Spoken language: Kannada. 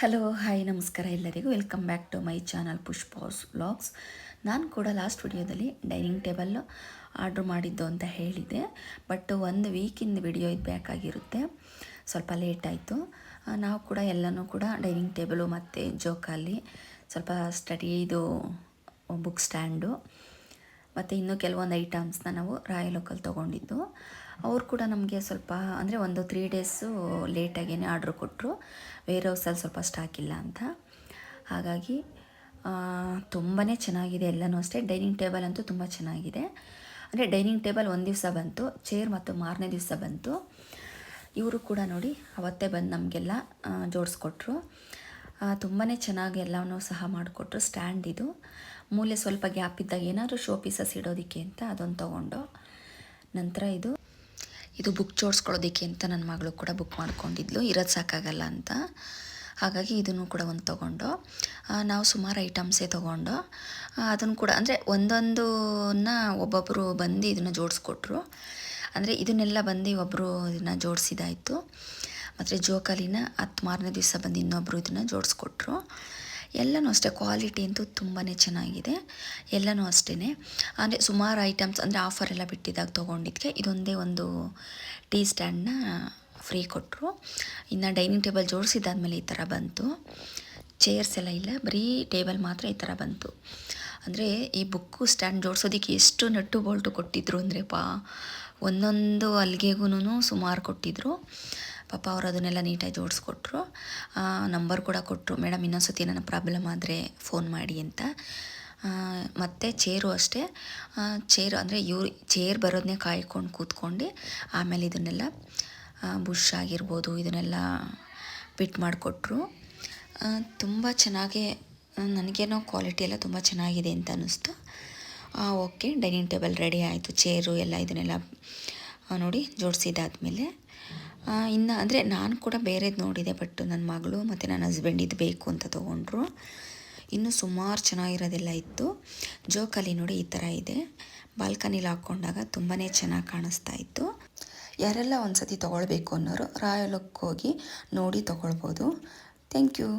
ಹಲೋ, ಹಾಯ್, ನಮಸ್ಕಾರ ಎಲ್ಲರಿಗೂ. Welcome back to my channel Pushpa's vlogs ನಾನು ಕೂಡ ಲಾಸ್ಟ್ ವಿಡಿಯೋದಲ್ಲಿ ಡೈನಿಂಗ್ ಟೇಬಲ್ ಆರ್ಡ್ರ್ ಮಾಡಿದ್ದು ಅಂತ ಹೇಳಿದೆ ಬಟ್ ಒಂದು ವೀಕಿಂದ ವಿಡಿಯೋ ಇದು ಬೇಕಾಗಿರುತ್ತೆ. ಸ್ವಲ್ಪ ಲೇಟ್ ಆಯಿತು. ನಾವು ಕೂಡ ಎಲ್ಲನೂ ಕೂಡ ಡೈನಿಂಗ್ ಟೇಬಲು ಮತ್ತು ಜೋಕಾಲಿ, ಸ್ವಲ್ಪ ಸ್ಟಡಿ ಇದು ಬುಕ್ ಸ್ಟ್ಯಾಂಡು ಮತ್ತು ಇನ್ನೂ ಕೆಲವೊಂದು ಐಟಮ್ಸ್ನ ನಾವು ರಾಯಲ್ ಲೋಕಲ್ ತೊಗೊಂಡಿದ್ದು. ಅವ್ರು ಕೂಡ ನಮಗೆ ಸ್ವಲ್ಪ, ಅಂದರೆ ಒಂದು ತ್ರೀ ಡೇಸು ಲೇಟಾಗೇ ಆರ್ಡ್ರ್ ಕೊಟ್ಟರು ವೇರ್ ಹೌಸಲ್ಲಿ ಸ್ವಲ್ಪ ಸ್ಟಾಕ್ ಇಲ್ಲ ಅಂತ. ಹಾಗಾಗಿ ತುಂಬಾ ಚೆನ್ನಾಗಿದೆ ಎಲ್ಲನೂ ಅಷ್ಟೇ. ಡೈನಿಂಗ್ ಟೇಬಲ್ ಅಂತೂ ತುಂಬ ಚೆನ್ನಾಗಿದೆ. ಅಂದರೆ ಡೈನಿಂಗ್ ಟೇಬಲ್ ಒಂದು ದಿವಸ ಬಂತು. ಚೇರ್ ಮತ್ತು ಮಾರನೇ ದಿವಸ ಬಂತು. ಇವರು ಕೂಡ ನೋಡಿ ಅವತ್ತೇ ಬಂದು ನಮಗೆಲ್ಲ ಜೋಡಿಸ್ಕೊಟ್ರು. ತುಂಬಾ ಚೆನ್ನಾಗಿ ಎಲ್ಲವನ್ನೂ ಸಹ ಮಾಡಿಕೊಟ್ರು, ಸ್ಟ್ಯಾಂಡ್ ಇದು. ಮೂಲೆ ಸ್ವಲ್ಪ ಗ್ಯಾಪ್ ಇದ್ದಾಗ ಏನಾದರೂ ಶೋ ಪೀಸಸ್ ಇಡೋದಕ್ಕೆ ಅಂತ ಅದೊಂದು ತೊಗೊಂಡು. ನಂತರ ಇದು ಇದು ಬುಕ್ ಜೋಡಿಸ್ಕೊಳ್ಳೋದಕ್ಕೆ ಅಂತ ನನ್ನ ಮಗಳು ಕೂಡ ಬುಕ್ ಮಾಡ್ಕೊಂಡಿದ್ಲು. ಇರೋದು ಸಾಕಾಗಲ್ಲ ಅಂತ. ಹಾಗಾಗಿ ಇದನ್ನು ಕೂಡ ಒಂದು ತೊಗೊಂಡು ನಾವು ಸುಮಾರು ಐಟಮ್ಸೇ ತೊಗೊಂಡು ಅದನ್ನು ಕೂಡ ಅಂದರೆ ಒಂದೊಂದನ್ನ ಒಬ್ಬೊಬ್ಬರು ಬಂದು ಇದನ್ನು ಜೋಡಿಸ್ಕೊಟ್ರು. ಅಂದರೆ ಇದನ್ನೆಲ್ಲ ಬಂದು ಒಬ್ಬರು ಇದನ್ನು ಜೋಡಿಸಿದಾಯಿತು. ಮತ್ತು ಜೋಕಾಲಿನ ಹತ್ತು ಮಾರನೇ ದಿವಸ ಬಂದು ಇನ್ನೊಬ್ಬರು ಇದನ್ನು ಜೋಡಿಸ್ಕೊಟ್ರು. ಎಲ್ಲನೂ ಅಷ್ಟೇ ಕ್ವಾಲಿಟಿ ಅಂತೂ ತುಂಬಾ ಚೆನ್ನಾಗಿದೆ. ಎಲ್ಲನೂ ಅಷ್ಟೇ ಅಂದರೆ ಸುಮಾರು ಐಟಮ್ಸ್ ಅಂದರೆ ಎಲ್ಲ ಬಿಟ್ಟಿದ್ದಾಗ ತೊಗೊಂಡಿದ್ದಕ್ಕೆ ಇದೊಂದೇ ಒಂದು ಟೀ ಸ್ಟ್ಯಾಂಡನ್ನ ಫ್ರೀ ಕೊಟ್ಟರು ಇನ್ನು ಡೈನಿಂಗ್ ಟೇಬಲ್ ಜೋಡಿಸಿದ್ದಾದಮೇಲೆ ಈ ಥರ ಬಂತು. ಚೇರ್ಸ್ ಎಲ್ಲ ಇಲ್ಲ, ಬರೀ ಟೇಬಲ್ ಮಾತ್ರ ಈ ಥರ ಬಂತು. ಅಂದರೆ ಈ ಬುಕ್ಕು ಸ್ಟ್ಯಾಂಡ್ ಜೋಡಿಸೋದಕ್ಕೆ ಎಷ್ಟು ನಟ್ಟು ಬೋಲ್ಟು ಕೊಟ್ಟಿದ್ರು ಅಂದರೆ ಪಾ, ಒಂದೊಂದು ಅಲ್ಲಿಗೆಗೂ ಸುಮಾರು ಕೊಟ್ಟಿದ್ರು. ಪಾಪ ಅವರು ಅದನ್ನೆಲ್ಲ ನೀಟಾಗಿ ಜೋಡಿಸ್ಕೊಟ್ರು. ನಂಬರ್ ಕೂಡ ಕೊಟ್ಟರು ಮೇಡಮ್, ಇನ್ನೊಂದ್ಸತಿ ನನ್ನ ಪ್ರಾಬ್ಲಮ್ ಆದರೆ ಫೋನ್ ಮಾಡಿ ಅಂತ. ಮತ್ತು ಚೇರು ಅಷ್ಟೇ. ಚೇರು ಅಂದರೆ ಇವ್ರು ಚೇರ್ ಬರೋದನ್ನೇ ಕಾಯ್ಕೊಂಡು ಕೂತ್ಕೊಂಡು ಆಮೇಲೆ ಇದನ್ನೆಲ್ಲ ಬುಷ್ ಆಗಿರ್ಬೋದು ಇದನ್ನೆಲ್ಲ ಫಿಟ್ ಮಾಡಿಕೊಟ್ರು. ತುಂಬ ಚೆನ್ನಾಗಿ, ನನಗೇನೋ ಕ್ವಾಲಿಟಿ ಎಲ್ಲ ತುಂಬ ಚೆನ್ನಾಗಿದೆ ಅಂತ ಅನ್ನಿಸ್ತು. ಓಕೆ, ಡೈನಿಂಗ್ ಟೇಬಲ್ ರೆಡಿ ಆಯಿತು. ಚೇರು ಎಲ್ಲ ಇದನ್ನೆಲ್ಲ ನೋಡಿ ಜೋಡಿಸಿದಾದ್ಮೇಲೆ ಇನ್ನು ಅಂದರೆ ನಾನು ಕೂಡ ಬೇರೆದು ನೋಡಿದೆ ಬಟ್ ನನ್ನ ಮಗಳು ಮತ್ತು ನನ್ನ ಹಸ್ಬೆಂಡ್ ಇದು ಬೇಕು ಅಂತ ತೊಗೊಂಡ್ರು. ಇನ್ನೂ ಸುಮಾರು ಚೆನ್ನಾಗಿರೋದೆಲ್ಲ ಇತ್ತು. ಜೋಕಾಲಿ ನೋಡಿ ಈ ಥರ ಇದೆ. ಬಾಲ್ಕನಿಲಿ ಹಾಕ್ಕೊಂಡಾಗ ತುಂಬಾ ಚೆನ್ನಾಗಿ ಕಾಣಿಸ್ತಾ ಇತ್ತು. ಯಾರೆಲ್ಲ ಒಂದು ಸತಿ ತೊಗೊಳ್ಬೇಕು ಅನ್ನೋರು ರಾಯಲಕ್ಕೆ ಹೋಗಿ ನೋಡಿ ತೊಗೊಳ್ಬೋದು. Thank you